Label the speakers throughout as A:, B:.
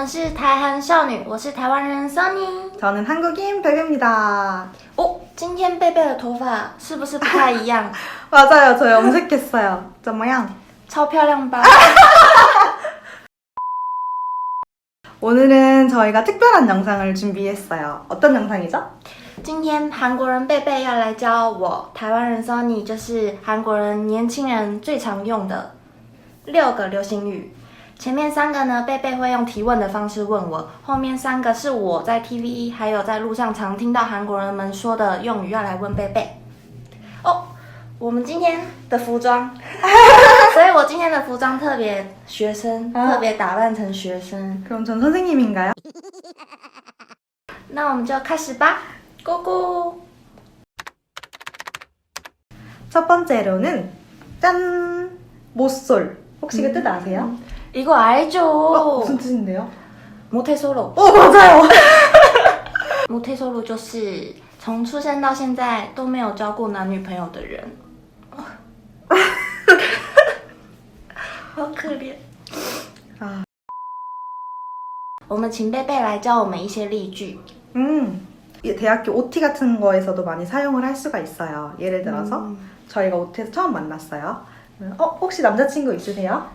A: 们是台韩少女，我是台湾人 Sunny。
B: 저는 한국인 백입니다.
A: 哦，今天贝贝的头发是不是不太一样？
B: 맞아요. 저 염색했어요. 怎么样?
A: 超漂亮吧？
B: 오늘은 저희가 특별한 영상을 준비했어요. 어떤 영상이죠?
A: 今天韩国人贝贝要来教我台湾人 Sunny，就是韩国人年轻人最常用的六个流行语。 前面三个呢，贝贝会用提问的方式问我，后面三个是我在 TV 还有在路上常听到韩国人们说的用语，要来问贝贝。哦，我们今天的服装，所以我今天的服装特别学生，
B: 啊
A: 特别打扮成学生。
B: 그럼 전 선생님인가요?
A: 那我们就开始吧，Go Go！
B: 첫 번째로는 짠! 모쏠. 혹시 그 뜻 아세요?
A: 이거 알죠?
B: 어, 무슨 뜻인데요?
A: 모태솔로。
B: 어, 맞아요.
A: 摩天솔로就是从出生到现在都没有交过男女朋友的人。好可怜。
B: 아,
A: 我们请贝贝来教我们一些例句。
B: 음. 이 대학교 OT 같은 거에서도 많이 사용을 할 수가 있어요. 예를 들어서
A: 음.
B: 저희가 OT에서 처음 만났어요. 어, 혹시 남자친구 있으세요?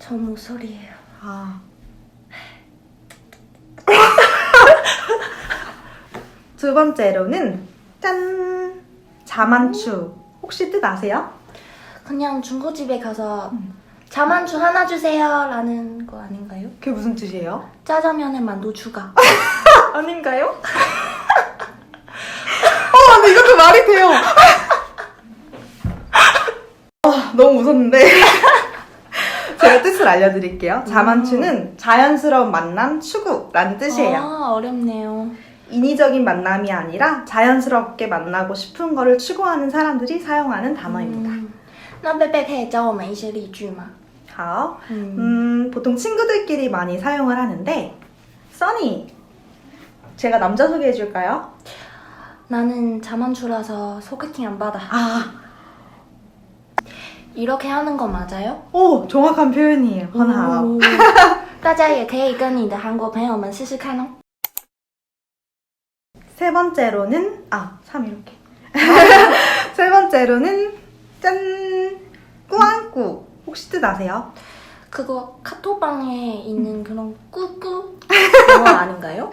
A: 저 목소리예요.
B: 아. 두 번째로는 짠 자만추 혹시 뜻 아세요?
A: 그냥 중고집에 가서 자만추 하나 주세요라는 거 아닌가요?
B: 그게 무슨 뜻이에요?
A: 짜장면에 만두 추가. 아닌가요?
B: 어, 근데 이것도 말이 돼요. 아, 너무 무섭는데. 제가 뜻을 알려드릴게요. 자만추는 자연스러운 만남 추구라는 뜻이에요.
A: 아 어렵네요.
B: 인위적인 만남이 아니라 자연스럽게 만나고 싶은 거를 추구하는 사람들이 사용하는 단어입니다.
A: 嗯那贝贝可以教我们一些例句吗？
B: 자,
A: 嗯
B: 음, 보통 친구들끼리 많이 사용을 하는데, 써니, 제가 남자 소개해 줄까요?
A: 나는 자만추라서 소개팅 안 받아.
B: 아,
A: 이렇게 하는 거 맞아요?
B: 오, 정확한 표현이에요. 很好.
A: 哦大家也可以跟你的韩国朋友们试试看哦。
B: 세 번째로는, 아, 3 이렇게. 세 번째로는, 짠, 꾸안꾸. 혹시 뜻 아세요?
A: 그거 카톡방에 있는 그런 꾸꾸 영어 아닌가요?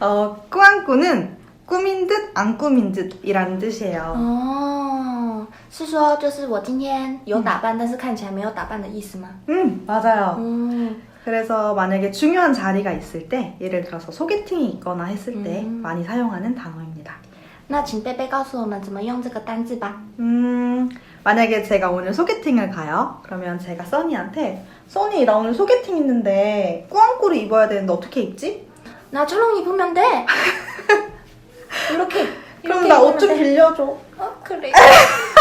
B: 어, 꾸안꾸는 꾸민 듯, 안 꾸민 듯이라는 뜻이에요.
A: 哦， 是说就是我今天有打扮，但是看起来没有打扮的意思吗？
B: 음, 맞아요.
A: 嗯，
B: 그래서 만약에 중요한 자리가 있을 때, 예를 들어서 소개팅이 있거나 했을 때
A: 음.
B: 많이 사용하는 단어입니다.
A: 那请贝贝告诉我们怎么用这个单字吧。
B: 음, 만약에 제가 오늘 소개팅을 가요? 그러면 제가 써니한테, 써니, 나 오늘 소개팅 있는데 꾸안꾸를 입어야 되는데 어떻게 입지?
A: 나 철롱 입으면 돼. 이렇게.
B: 그럼
A: 이렇게
B: 나 옷
A: 입으면
B: 좀
A: 돼.
B: 빌려줘.
A: 어 그래.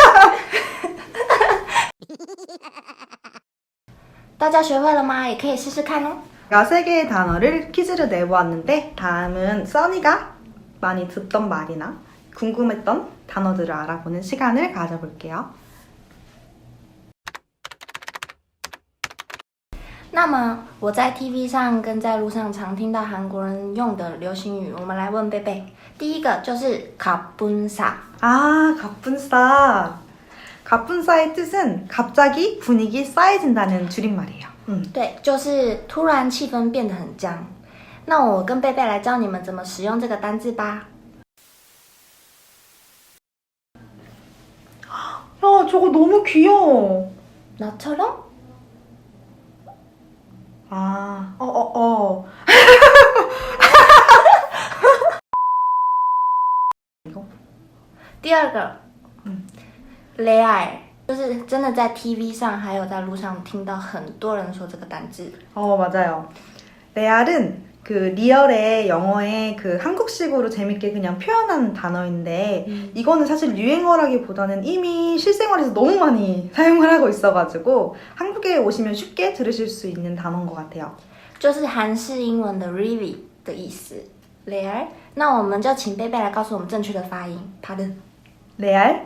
A: 大家学会了吗？也可以试试看哦。
B: 제가 세 개의 단어를 퀴즈로 내보았는데 다음은 써니가 많이 듣던 말이나 궁금했던 단어들을 알아보는 시간을 가져볼게요.
A: 那么我在 TV 上跟在路上常听到韩国人用的流行语，我们来问贝贝。第一个就是卡분사，
B: 아, 갑분싸. 갑분싸의 뜻은 갑자기 분위기 싸해진다는 줄임말이에요. 음.
A: 对，就是突然气氛变得很僵。那我跟贝贝来教你们怎么使用这个单字吧。
B: 야, 저거 너무 귀여워.
A: 나처럼?
B: 아, 어, 어, 어.
A: 第二个，
B: 嗯
A: 雷尔，就是真的在 TV 上还有在路上听到很多人说这个单字。
B: 어, 맞아요. 레알은 그 리얼의 영어의 그 한국식으로 재밌게 그냥 표현한 단어인데
A: 음.
B: 이거는 사실 유행어라기보다는 이미 실생활에서 너무 많이 사용을 하고 있어가지고 한국에 오시면 쉽게 들으실 수 있는 단어인 것 같아요.
A: 就是韩式英文的 really 的意思。雷尔，那我们就请贝贝来告诉我们正确的发音。他的
B: 레알?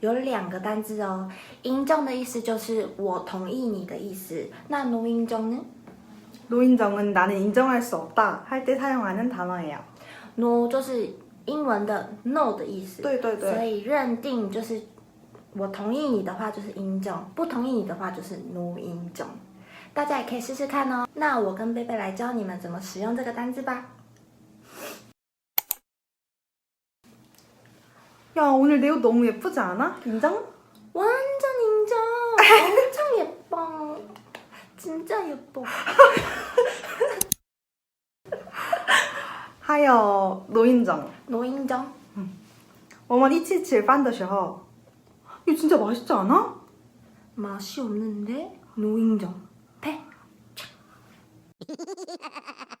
A: 有两个单字哦。인정的意思就是我同意你的意思，那노인정呢
B: 노인정은 나는 인정할 수 없다 할 때 사용하는
A: 단어예요.？no 就是英文的 no 的意思，
B: 对对对
A: 所以认定就是我同意你的话就是인정，不同意你的话就是 no 인정。大家也可以试试看哦。那我跟贝贝来教你们怎么使用这个单字吧。
B: 야, 오늘 내 옷 너무 예쁘지 않아? 인정?
A: 완전 인정. 엄청 예뻐. 진짜 예뻐.
B: 하여 노인정.
A: 노인정.
B: 我们一起吃饭的时候 이거 진짜 맛있지 않아?
A: 맛이 없는데 노인정. 배.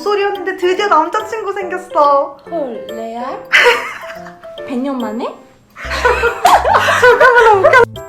B: 모쏠이었는데 드디어 남자친구 생겼어.
A: 헐, 레알? 100년 만에?
B: 잠깐만, 나 웃겨.